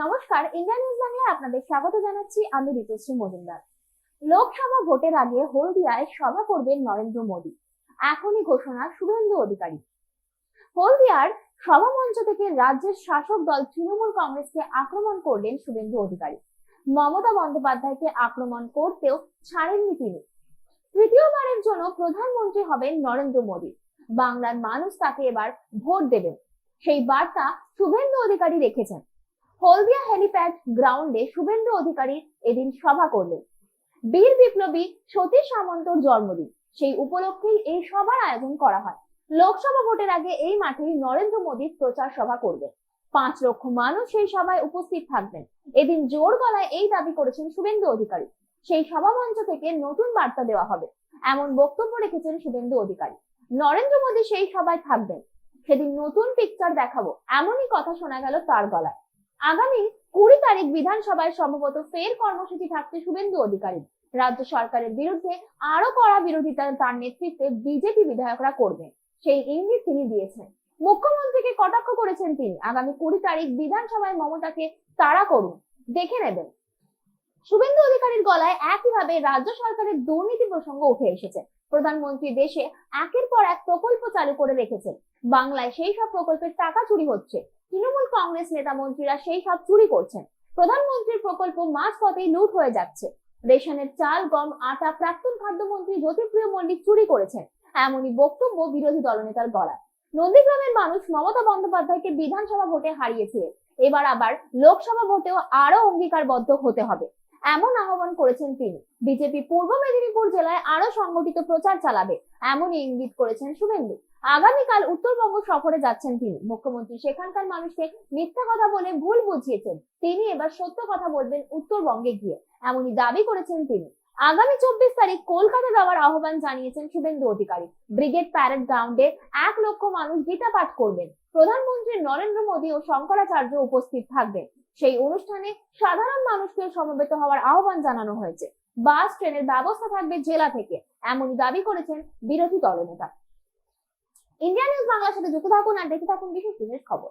নমস্কার India news বাংলায় আপনাদের স্বাগত জানাচ্ছি। আমি ঋতুশ্রী মজুমদার। লোকসভা ভোটের আগে হলদিয়ায় সভা করবেন নরেন্দ্র মোদী। এখনই ঘোষণা শুভেন্দু অধিকারী। হলদিয়ার সভা মঞ্চ থেকে রাজ্যের শাসক দল তৃণমূল কংগ্রেসকে আক্রমণ করলেন শুভেন্দু অধিকারী। মমতা বন্দ্যোপাধ্যায়কে আক্রমণ করতেও ছাড়েননি তিনি। তৃতীয়বারের জন্য প্রধানমন্ত্রী হবেন নরেন্দ্র মোদী। বাংলার মানুষ তাকে এবার ভোট দেবেন। সেই বার্তা শুভেন্দু অধিকারী রেখেছেন। হলদিয়া হেলিপ্যাড গ্রাউন্ডে শুভেন্দু অধিকারী এদিন সভা করলেন। বীর বিপ্লবী সতীশ সামন্তর জন্মদিন। সেই উপলক্ষেই এই সভার আয়োজন করা হয়। লোকসভা ভোটের আগে এই মাঠেই নরেন্দ্র মোদী প্রচার সভা করবেন। পাঁচ লক্ষ মানুষ সেই সভায় উপস্থিত থাকবেন। এদিন জোর গলায় এই দাবি করেছেন শুভেন্দু অধিকারী। সেই সভা মঞ্চ থেকে নতুন বার্তা দেওয়া হবে, এমন বক্তব্য রেখেছেন শুভেন্দু অধিকারী। নরেন্দ্র মোদী সেই সভায় থাকবেন। সেদিন নতুন পিকচার দেখাবো, এমনই কথা শোনা গেল তার গলায়। আগামী কুড়ি তারিখ বিধানসভায় সম্ভবত ফের কর্মসূচি থাকছে শুভেন্দু অধিকারী রাজ্য সরকারের বিরুদ্ধে আরও কড়া বিরোধিতা তার নেতৃত্বে বিজেপি বিধায়করা করবেন। সেই ইঙ্গিত তিনি দিয়েছেন। মুখ্যমন্ত্রীকে কটাক্ষ করেছেন তিনি। আগামী কুড়ি তারিখ বিধানসভায় মমতাকে তাড়া করুন। দেখে নেবেন। শুভেন্দু অধিকারীর গলায় একইভাবে রাজ্য সরকারের দুর্নীতি প্রসঙ্গ উঠে এসেছে। প্রধানমন্ত্রী দেশে একের পর এক প্রকল্প চালু করে রেখেছেন। বাংলায় সেই সব প্রকল্পের টাকা চুরি হচ্ছে। তৃণমূল কংগ্রেস নেতা মন্ত্রীরা সেই সব চুরি করছেন। প্রধানমন্ত্রীর প্রকল্প মাঝপথেই লুট হয়ে যাচ্ছে। রেশনের চাল, গম, আটা, প্রাক্তন খাদ্যমন্ত্রী জ্যোতিপ্রিয় মল্লিক চুরি করেছেন। এমনই বক্তব্য বিরোধী দলনেতার গলায়। নন্দীগ্রামের মানুষ মমতা বন্দ্যোপাধ্যায়কে বিধানসভা ভোটে হারিয়েছিলেন। এবার আবার লোকসভা ভোটেও আরও অঙ্গীকারবদ্ধ হতে হবে। এমন আহ্বান করেছেন তিনি। বিজেপি পূর্ব মেদিনীপুর জেলায় আরও সংগঠিত প্রচার চালাবে, এমনই ইঙ্গিত করেছেন শুভেন্দু। আগামীকাল উত্তরবঙ্গ সফরে যাচ্ছেন তিনি। মুখ্যমন্ত্রী সেখানকার মানুষকে মিথ্যা কথা বলে ভুল বুঝিয়েছেন। তিনি এবার সত্য কথা বলবেন উত্তরবঙ্গে গিয়ে। এমনই দাবি করেছেন তিনি। আগামী চব্বিশ তারিখ কলকাতা যাওয়ার আহ্বান জানিয়েছেন শুভেন্দু অধিকারী। ব্রিগেড প্যারেড গ্রাউন্ডে এক লক্ষ মানুষ গীতা পাঠ করবেন। প্রধানমন্ত্রী নরেন্দ্র মোদী ও শঙ্করাচার্য উপস্থিত থাকবেন। সেই অনুষ্ঠানে সাধারণ মানুষকে সমবেত হওয়ার আহ্বান জানানো হয়েছে। বাস, ট্রেনের ব্যবস্থা থাকবে জেলা থেকে। এমনই দাবি করেছেন বিরোধী দলনেতা। ইন্ডিয়া নিউজ বাংলার সাথে যুক্ত থাকুন আর দেখে থাকুন বিশেষ বিশেষ খবর।